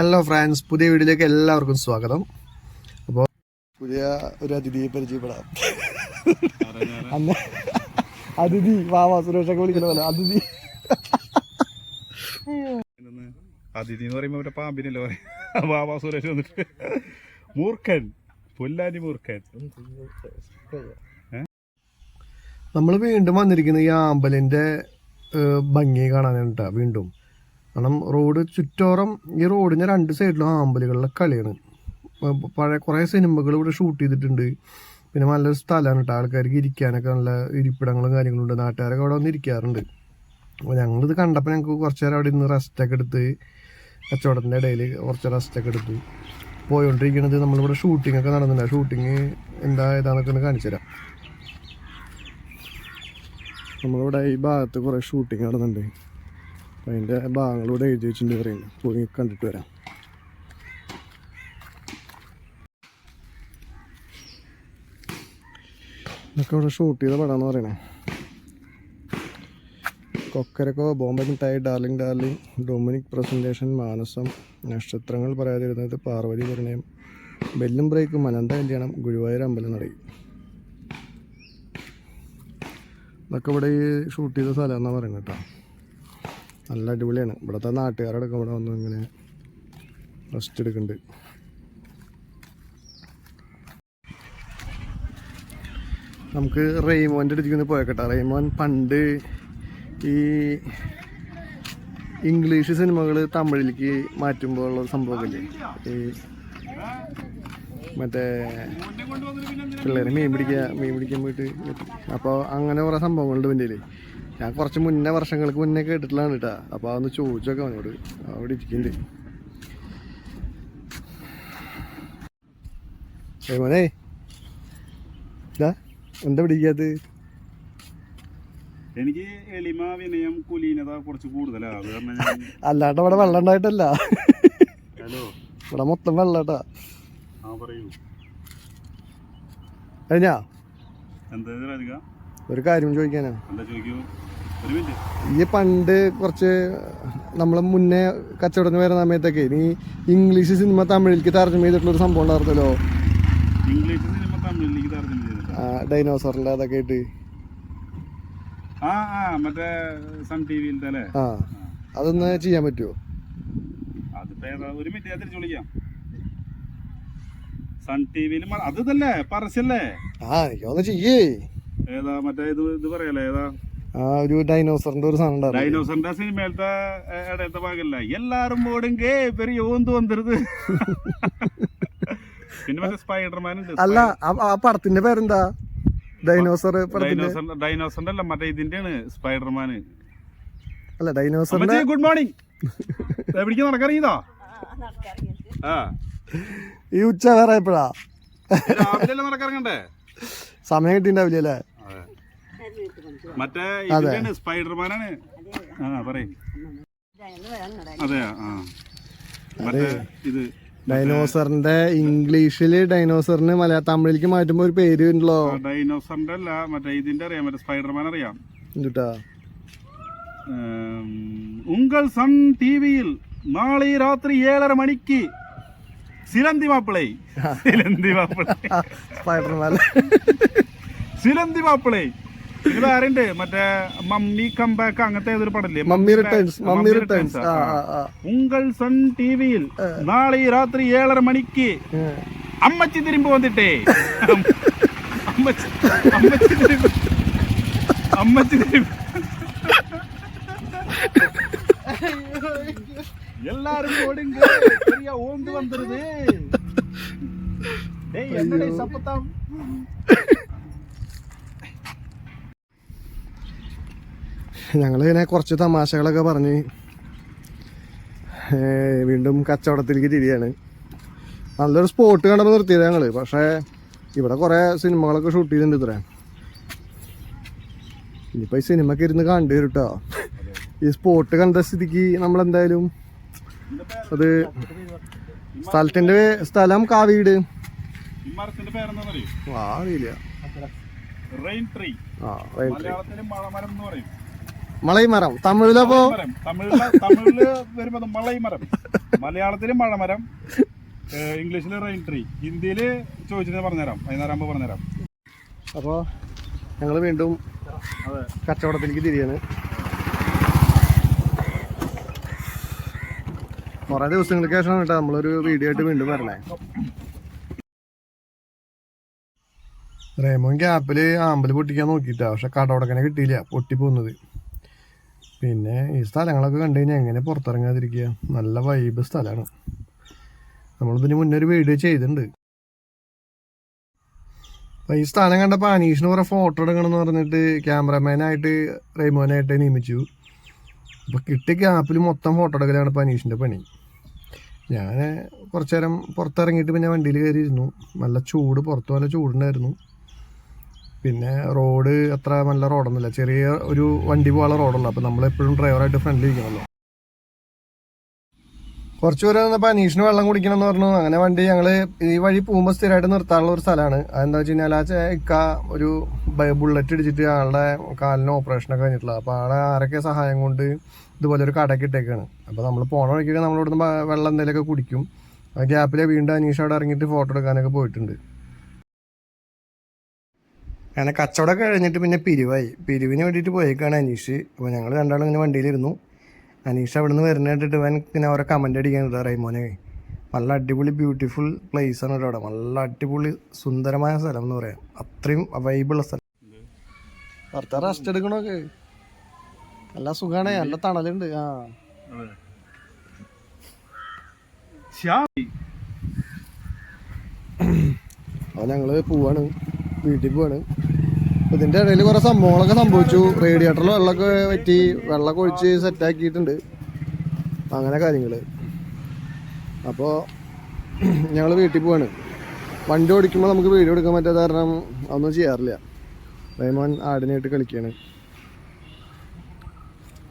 Hello France പുതിയ വീഡിയോയിലേക്ക് എല്ലാവർക്കും സ്വാഗതം. അപ്പോൾ പുതിയ ഒരു അതിഥിയെ പരിചയപ്പെടാം. അന്ന് അതിഥി വാവാ സുരേഷൊക്കെ വിളിക്കുന്ന പോലെ അതിഥി. അതിഥി എന്ന് പറയുമ്പോ ഇവിടെ പാമ്പിനല്ലോ വാവാ സുരേഷ് വന്നിട്ട്. മൂർഖൻ പൊല്ലാനി മൂർഖൻ. നമ്മൾ വീണ്ടും വന്നിരിക്കുന്നത് ഈ ആമ്പലിന്റെ ഭംഗി കാണാനാണ് കേട്ടോ വീണ്ടും. കാരണം റോഡ് ചുറ്റോറം ഈ റോഡിന്റെ രണ്ട് സൈഡിലും ആമ്പലുകളുടെ കളിയാണ്. പഴയ കുറേ സിനിമകൾ ഇവിടെ ഷൂട്ട് ചെയ്തിട്ടുണ്ട്. പിന്നെ നല്ലൊരു സ്ഥലമാണ് കേട്ടോ. ആൾക്കാർക്ക് ഇരിക്കാനൊക്കെ നല്ല ഇരിപ്പിടങ്ങളും കാര്യങ്ങളും ഉണ്ട്. നാട്ടുകാരൊക്കെ അവിടെ വന്ന് ഇരിക്കാറുണ്ട്. അപ്പോൾ ഞങ്ങളിത് കണ്ടപ്പോൾ ഞങ്ങൾക്ക് കുറച്ച് നേരം അവിടെ നിന്ന് റെസ്റ്റൊക്കെ എടുത്ത് കച്ചവടത്തിന്റെ ഇടയിൽ കുറച്ച് റെസ്റ്റൊക്കെ എടുത്തു പോയോണ്ടിരിക്കുന്നത് നമ്മളിവിടെ ഷൂട്ടിംഗ് ഒക്കെ നടന്നിട്ടുണ്ട്. ഷൂട്ടിങ് എന്താ ഏതാന്നൊക്കെ ഒന്ന് കാണിച്ചു തരാം. നമ്മളിവിടെ ഈ ഭാഗത്ത് കുറേ ഷൂട്ടിംഗ് നടന്നുണ്ട് അപ്പം അതിന്റെ ഭാഗങ്ങളൂടെ എഴുതി വെച്ചിട്ടുണ്ട് പറയുന്നത് പോയി കണ്ടിട്ട് വരാം. ഇതൊക്കെ ഇവിടെ ഷൂട്ട് ചെയ്ത പടമെന്ന് പറയണേ. കൊക്കരക്കോ ബോംബെ മിഠായി ഡാർലിംഗ് ഡാർലിംഗ് ഡൊമിനിക് പ്രസന്റേഷൻ മാനസം നക്ഷത്രങ്ങൾ പറയാതിരുന്നത് പാർവതി പരിണയം ബെല്ലും ബ്രേക്കും അനന്ത കല്യാണം ഗുരുവായൂർ അമ്പലം നടയും ഇതൊക്കെ ഇവിടെ ഷൂട്ട് ചെയ്ത സ്ഥലം എന്നാണ് പറയുന്നത് കേട്ടോ. നല്ല അടിപൊളിയാണ്. ഇവിടുത്തെ നാട്ടുകാരടക്കം ഇവിടെ വന്നു ഇങ്ങനെ റെസ്റ്റ് എടുക്കുന്നുണ്ട് നമുക്ക് റെയ്മോന്റെ അടുത്തേക്ക് ഒന്ന് പോയേക്കട്ടെ റെയ്മോൻ പണ്ട് ഈ ഇംഗ്ലീഷ് സിനിമകൾ തമിഴിലേക്ക് മാറ്റുമ്പോൾ ഉള്ള സംഭവമില്ലേ? ഈ മറ്റേ പിള്ളേരെ മീൻ പിടിക്കുക മീൻ പിടിക്കാൻ പോയിട്ട് അപ്പോൾ അങ്ങനെ കുറേ സംഭവങ്ങളുണ്ട് കയ്യിൽ ഞാൻ കുറച്ച് മുന്നേ വർഷങ്ങൾക്ക് മുന്നേ കേട്ടിട്ടുള്ളതാണ് കേട്ടോ. അപ്പോൾ അതൊന്ന് ചോദിച്ചൊക്കെ അവനോട്. അവിടെ ഇരിക്കുന്നുണ്ട് ഏയ് മോനെ. ഇതാ എന്താ പിടിക്കാത്ത എനിക്ക് എളിമ വിനയം കുലീനത കുറച്ച് കൂടുതലാണ് അല്ലാണ്ട് ഇവിടെ വെള്ളം ഉണ്ടായിട്ടല്ല. ഹലോ. ഇവിടെ മൊത്തം വെള്ളട്ടാ ആ പറയൂ. കഴിഞ്ഞാ? എന്താ ഒരു കാര്യം ചോദിക്കാനാണ്. ഈ പണ്ട് കുറച്ച് നമ്മളെ മുന്നേ കച്ചവടത്തിന് വരുന്ന സമയത്തൊക്കെ നീ ഇംഗ്ലീഷ് സിനിമ തമിഴിലേക്ക് തർജമ ചെയ്തിട്ടുള്ള ഒരു സംഭവം ഉണ്ടായിരുന്നല്ലോ. ഡൈനോസറിന്റെ അതൊക്കെ ആയിട്ട് ആ അതൊന്ന് ചെയ്യാൻ പറ്റുമോ ഒരു മിനിറ്റ് ഞാൻ തിരിച്ചു വിളിക്കാം. സൺ ടി വിയിൽ അത് ഇതല്ലേ? പറശല്ലേ ആ എനിക്കൊന്ന് ചെയ്യേ. ഏതാ മറ്റേ ഇത് ഇത് പറയല്ലേ ഏതാ? ആ ഒരു ഡൈനോസറിന്റെ ഒരു സാധനം ഡൈനോസറിന്റെ സിനിമയിലത്തെ ഇടയത്തെ ഭാഗമല്ല എല്ലാരും ഓടുങ്കേ പെരിയ ഓന്ത് വന്നിരുത് പിന്നെ മറ്റേ സ്പൈഡർമാൻ ഉണ്ട് അല്ല ആ- പടത്തിന്റെ പേരെന്താ? ഡൈനോസർ ഡൈനോസറിന്റെ അല്ല മറ്റേ ഇതിന്റെയാണ് സ്പൈഡർമാൻ അല്ല ഡൈനോസറിന്റെ ഗുഡ് മോർണിംഗ് എവിടേക്ക് നടക്കറിയതാ ആ. ഈ ഉച്ച വേറെ എപ്പോഴാ രാവിലെ അല്ലേ സമയം കിട്ടിണ്ടാവില്ല. മറ്റേ ഇതിന്റെ സ്പൈഡർമാനാണ്. ആ പറയും. അതെ മറ്റേ ഇത് ഡൈനോസറിന്റെ ഇംഗ്ലീഷിൽ ഡൈനോസറിന് മലയാള തമിഴിലേക്ക് മാറ്റുമ്പോ ഒരു പേര് ഉണ്ടല്ലോ. ഡൈനോസറിന്റെ അല്ല മറ്റേ ഇതിന്റെ അറിയാം മറ്റേ സ്പൈഡർമാൻ അറിയാം. എന്തുട്ടാ? ഉങ്കൽ സൺ ടി വിയിൽ നാളെ രാത്രി ഏഴര മണിക്ക് സിലന്തി മാപ്പിളൈ. സിലന്തി മാപ്പിളൈ. സ്പൈഡർമാൻ. സിലന്തി മാപ്പിളை ഇത് വേറെ ഉണ്ട് മറ്റേ മമ്മി കംബാക്ക് അങ്ങനത്തെ ഏതൊരു പടല്ലേ മമ്മി റിട്ടേൺസ് മമ്മി റിട്ടേൺസ് ആ ആ ആ ഉങ്കൾ സൺ ടിവിയിൽ നാളെ രാത്രി ഏഴര മണിക്ക് ഏ. അമ്മച്ചി തിരുമ്പ് വന്നിട്ടേ അമ്മച്ചി അമ്മച്ചി തിരുമ്പ് അമ്മച്ചി തിരുമ്പ് எல்லாரும் ஓடுங்க பெரிய ஓந்து வந்துருது டேய் என்னடே சப்பத்தம் ഞങ്ങളിങ്ങനെ കുറച്ച് തമാശകളൊക്കെ പറഞ്ഞ് വീണ്ടും കച്ചവടത്തിലേക്ക് തിരിയാണ്. നല്ലൊരു സ്പോട്ട് കണ്ടപ്പോൾ നിർത്തിയത് ഞങ്ങൾ പക്ഷേ ഇവിടെ കുറേ സിനിമകളൊക്കെ ഷൂട്ട് ചെയ്തിട്ടുണ്ട് ഇത്ര. ഇനിയിപ്പോൾ ഈ സിനിമയ്ക്ക് ഇരുന്ന് കണ്ടു വരും കേട്ടോ ഈ സ്പോട്ട് കണ്ട സ്ഥിതിക്ക് നമ്മളെന്തായാലും അത് സ്ഥലത്തിന്റെ സ്ഥലം കാവീട്. ആ അറിയില്ല. ആ റെയിൻ ട്രീ ആ അറിയില്ല റെയിൻ ട്രീ മലൈമരം. തമിഴിലപ്പോ തമിഴിൽ തമിഴിൽ വരുമ്പോ അത് മളൈ മലയാളത്തിൽ മഴമരം ഇംഗ്ലീഷിൽ റെയിൻ ട്രീ ഹിന്ദിയിൽ ചോദിച്ചത് പറഞ്ഞുതരാം. വൈകുന്നേരം ആകുമ്പോ പറഞ്ഞുതരാം. അപ്പോൾ ഞങ്ങൾ വീണ്ടും അതെ. കച്ചവടത്തിലേക്ക് തിരിയാണ്. കുറേ ദിവസങ്ങൾക്ക് ശേഷമാണ് കേട്ടോ നമ്മളൊരു വീഡിയോ ആയിട്ട് വീണ്ടും വരണേ. റേമോൻ ഗ്യാപ്പിൽ ആമ്പൽ പൊട്ടിക്കാൻ നോക്കിയിട്ടാ. പക്ഷെ കടവടക്കനെ കിട്ടിയില്ല. പൊട്ടിപ്പോകുന്നത് പിന്നെ ഈ സ്ഥലങ്ങളൊക്കെ കണ്ടു കഴിഞ്ഞാൽ എങ്ങനെ പുറത്തിറങ്ങാതിരിക്കുക? നല്ല വൈബ് സ്ഥലമാണ് നമ്മളിതിന് മുന്നേ ഒരു വീഡിയോ ചെയ്തിട്ടുണ്ട്. അപ്പം ഈ സ്ഥലം കണ്ടപ്പോൾ അനീഷിന് കുറേ ഫോട്ടോ എടുക്കണമെന്ന് പറഞ്ഞിട്ട് ക്യാമറമാനായിട്ട് റെയ്മോനായിട്ട് നിയമിച്ചു. അപ്പോൾ കിട്ടിയ ക്യാപ്പിൽ മൊത്തം ഫോട്ടോ എടുക്കലാണ് ഇപ്പോൾ അനീഷിന്റെ പണി. ഞാൻ കുറച്ചു നേരം പുറത്തിറങ്ങിയിട്ട് പിന്നെ വണ്ടിയിൽ കയറിയിരുന്നു. നല്ല ചൂട് പുറത്ത് നല്ല ചൂടുണ്ടായിരുന്നു. പിന്നെ റോഡ് അത്ര നല്ല റോഡൊന്നുമില്ല. ചെറിയ ഒരു വണ്ടി പോകാനുള്ള റോഡുള്ളൂ. അപ്പോൾ നമ്മളെപ്പോഴും ഡ്രൈവറായിട്ട് ഫ്രണ്ടിൽ ഇരിക്കണമല്ലോ കുറച്ച് പേര് വന്നപ്പോൾ അനീഷിന് വെള്ളം കുടിക്കണം എന്ന് പറഞ്ഞു. അങ്ങനെ വണ്ടി ഞങ്ങൾ ഈ വഴി പോകുമ്പോൾ സ്ഥിരമായിട്ട് നിർത്താനുള്ള ഒരു സ്ഥലമാണ്. അതെന്താ വെച്ച് കഴിഞ്ഞാൽ ആ ചേക്ക ഒരു ബുള്ളറ്റ് ഇടിച്ചിട്ട് ആളുടെ കാലിന് ഓപ്പറേഷനൊക്കെ കഴിഞ്ഞിട്ടുള്ള അപ്പോൾ ആളെ ആരൊക്കെ സഹായം കൊണ്ട് ഇതുപോലെ ഒരു കടയ്ക്ക് ഇട്ടേക്കാണ്. അപ്പോൾ നമ്മൾ പോണ വഴിക്കൊക്കെ ബ- വെള്ളം എന്തെങ്കിലുമൊക്കെ കുടിക്കും. ആ ഗ്യാപ്പിലെ വീണ്ടും അനീഷ് അവിടെ ഇറങ്ങിയിട്ട് ഫോട്ടോ എടുക്കാനൊക്കെ പോയിട്ടുണ്ട്. അങ്ങനെ കച്ചവടം കഴിഞ്ഞിട്ട് പിന്നെ പിരിവായി. പിരിവിന് വേണ്ടിയിട്ട് പോയേക്കാണ് അനീഷ്. അപ്പോൾ ഞങ്ങൾ രണ്ടാളും ഇങ്ങനെ വണ്ടിയിലിരുന്നു. അനീഷ് അവിടെ നിന്ന് വരുന്ന കേട്ടിട്ട് ഇവൻ ഇങ്ങനെ ഓരോ കമന്റ് അടിക്കാനുണ്ട് റൈമോനെ നല്ല അടിപൊളി ബ്യൂട്ടിഫുൾ പ്ലേസ് ആണ് അവിടെ. നല്ല അടിപൊളി സുന്ദരമായ സ്ഥലം എന്ന് പറയാം. അത്രയും വൈബുള്ള സ്ഥലം. ഭർത്താവ് റെസ്റ്റ് എടുക്കണോക്കെ? നല്ല സുഖാണേ. നല്ല തണലുണ്ട്. ആ. ഞങ്ങൾ പോവാണ്. വീട്ടിൽ പോവാണ്. അപ്പോൾ ഇതിന്റെ ഇടയിൽ കുറേ സംഭവങ്ങളൊക്കെ സംഭവിച്ചു. റേഡിയേറ്ററിൽ വെള്ളമൊക്കെ പറ്റി വെള്ളമൊക്കെ ഒഴിച്ച് സെറ്റാക്കിയിട്ടുണ്ട് അങ്ങനെ കാര്യങ്ങൾ അപ്പോൾ ഞങ്ങൾ വീട്ടിൽ പോവാണ്. വണ്ടി ഓടിക്കുമ്പോൾ നമുക്ക് വീഡിയോ എടുക്കാൻ പറ്റാത്ത കാരണം അതൊന്നും ചെയ്യാറില്ല. റൈമോൻ ആടിനായിട്ട് കളിക്കുകയാണ്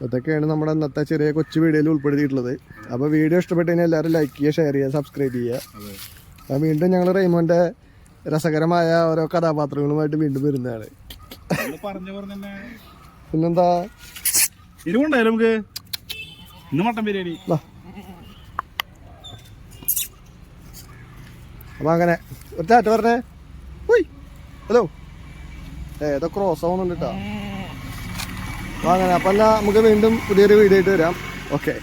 ഇതൊക്കെയാണ് നമ്മുടെ ഇന്നത്തെ ചെറിയ കൊച്ചു വീഡിയോയിൽ ഉൾപ്പെടുത്തിയിട്ടുള്ളത്. അപ്പോൾ വീഡിയോ ഇഷ്ടപ്പെട്ടു കഴിഞ്ഞാൽ എല്ലാവരും ലൈക്ക് ചെയ്യുക ഷെയർ ചെയ്യുക സബ്സ്ക്രൈബ് ചെയ്യുക. വീണ്ടും ഞങ്ങൾ റെയ്മോന്റെ രസകരമായ ഓരോ കഥാപാത്രങ്ങളുമായിട്ട് വീണ്ടും വരുന്നതാണ്. പിന്നെന്താ? എരിവുണ്ടായി നമുക്ക്? ഇന്ന് മട്ടൻ ബിരിയാണി. വാ. അങ്ങനെ ഒരു ടാറ്റ പറഞ്ഞേ. ഉയ് ഹലോ. ഏതോ ക്രോസ് ആവുന്നുണ്ട് കേട്ടോ അപ്പൊ അങ്ങനെ അപ്പം എന്നാൽ നമുക്ക് വീണ്ടും പുതിയൊരു വീഡിയോ ആയിട്ട് വരാം. ഓക്കെ